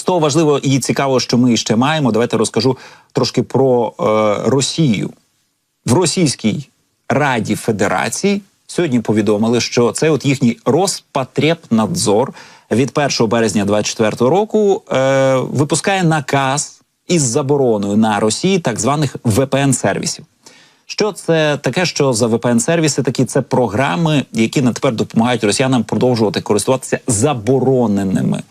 З того важливо і цікаво, що ми ще маємо. Давайте розкажу трошки про е, Росію в Російській Раді Федерації. Сьогодні повідомили, що це от їхній Роспотребнадзор від 1 березня 2024 року е, випускає наказ із забороною на Росії так званих VPN-сервісів. Що це таке, що за VPN-сервіси такі це програми, які на тепер допомагають росіянам продовжувати користуватися забороненими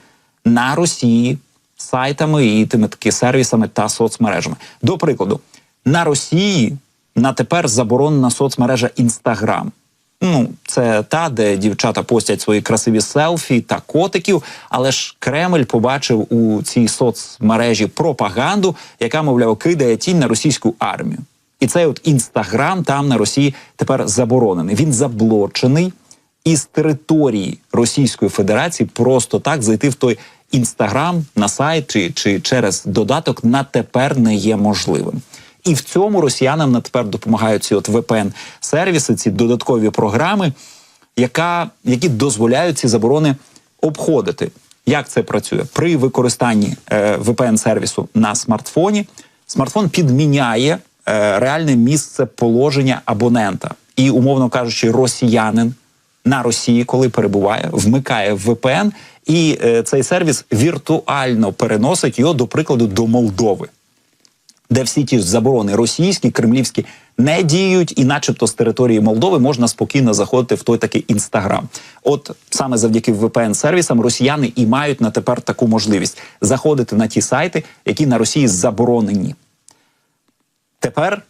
на Росії сайтами і тими таки сервісами та соцмережами. До прикладу, на Росії на тепер заборонена соцмережа Інстаграм. Ну, це та, де дівчата постять свої красиві селфі та котиків. Але ж Кремль побачив у цій соцмережі пропаганду, яка, мовляв, кидає тінь на російську армію. І цей от інстаграм там на Росії тепер заборонений. Він заблочений із території Російської Федерації. Просто так зайти в той інстаграм на сайт чи, чи через додаток на тепер не є можливим. І в цьому росіянам на тепер допомагають ці от VPN сервіси, ці додаткові програми, яка, які дозволяють ці заборони обходити. Як це працює при використанні е, VPN сервісу на смартфоні? Смартфон підміняє е, реальне місце положення абонента, і, умовно кажучи, росіянин на Росії, коли перебуває, вмикає VPN, і е, цей сервіс віртуально переносить його, до прикладу, до Молдови де всі ті заборони російські, кремлівські не діють, і, начебто, з території Молдови можна спокійно заходити в той такий інстаграм. От саме завдяки vpn сервісам росіяни і мають на тепер таку можливість заходити на ті сайти, які на Росії заборонені. Тепер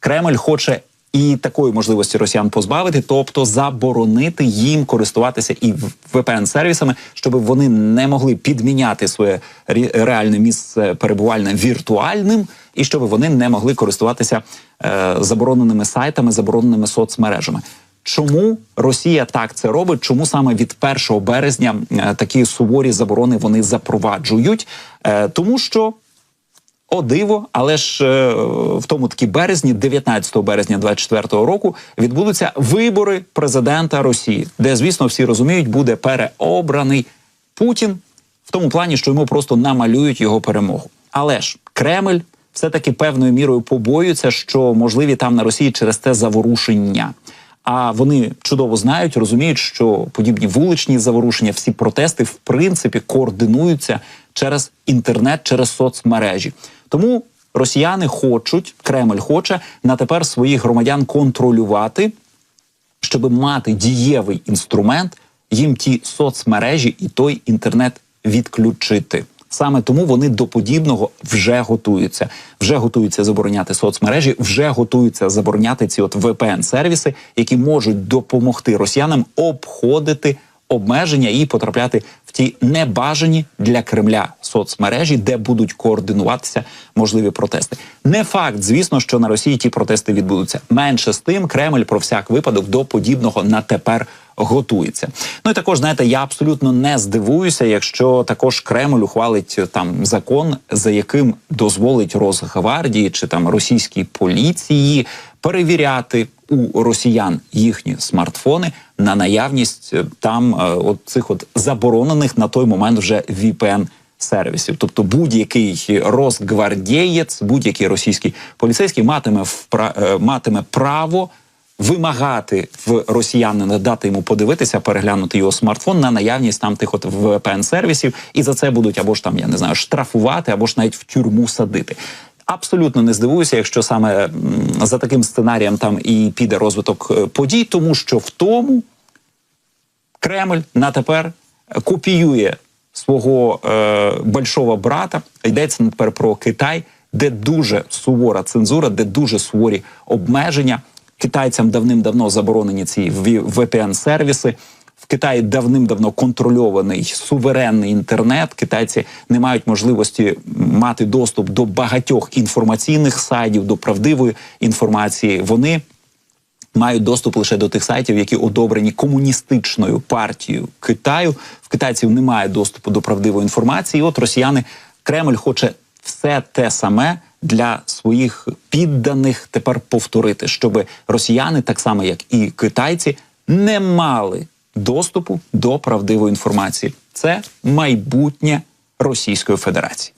Кремль хоче і такої можливості росіян позбавити, тобто заборонити їм користуватися і vpn сервісами, щоб вони не могли підміняти своє реальне місце перебування віртуальним, і щоб вони не могли користуватися е, забороненими сайтами, забороненими соцмережами. Чому Росія так це робить? Чому саме від 1 березня е, такі суворі заборони вони запроваджують? Е, тому що о, диво, але ж е, в тому такі березні, 19 березня 24-го року, відбудуться вибори президента Росії, де, звісно, всі розуміють, буде переобраний Путін в тому плані, що йому просто намалюють його перемогу. Але ж Кремль все таки певною мірою побоюється, що можливі там на Росії через те заворушення. А вони чудово знають, розуміють, що подібні вуличні заворушення, всі протести в принципі координуються через інтернет, через соцмережі. Тому росіяни хочуть, Кремль хоче на тепер своїх громадян контролювати, щоб мати дієвий інструмент, їм ті соцмережі і той інтернет відключити. Саме тому вони до подібного вже готуються. Вже готуються забороняти соцмережі, вже готуються забороняти ці от vpn сервіси які можуть допомогти росіянам обходити обмеження і потрапляти в ті небажані для Кремля соцмережі, де будуть координуватися можливі протести. Не факт, звісно, що на Росії ті протести відбудуться. Менше з тим, Кремль про всяк випадок до подібного на тепер. Готується, ну і також знаєте, я абсолютно не здивуюся, якщо також Кремль ухвалить там закон, за яким дозволить Росгвардії чи там російській поліції перевіряти у росіян їхні смартфони на наявність е, там е, от цих от заборонених на той момент вже VPN сервісів. Тобто будь-який розгвардієць, будь-який російський поліцейський матиме впра... Е, матиме право. Вимагати в росіянина дати йому подивитися, переглянути його смартфон на наявність там тих от vpn сервісів, і за це будуть або ж там я не знаю штрафувати, або ж навіть в тюрму садити. Абсолютно не здивуюся, якщо саме за таким сценарієм там і піде розвиток е, подій, тому що в тому Кремль на тепер копіює свого е, большого брата. Йдеться тепер про Китай, де дуже сувора цензура, де дуже суворі обмеження. Китайцям давним-давно заборонені ці vpn сервіси в Китаї давним-давно контрольований суверенний інтернет. Китайці не мають можливості мати доступ до багатьох інформаційних сайтів, до правдивої інформації. Вони мають доступ лише до тих сайтів, які одобрені комуністичною партією Китаю. В китайців немає доступу до правдивої інформації. І От росіяни Кремль хоче все те саме. Для своїх підданих тепер повторити, щоб росіяни, так само як і китайці, не мали доступу до правдивої інформації. Це майбутнє Російської Федерації.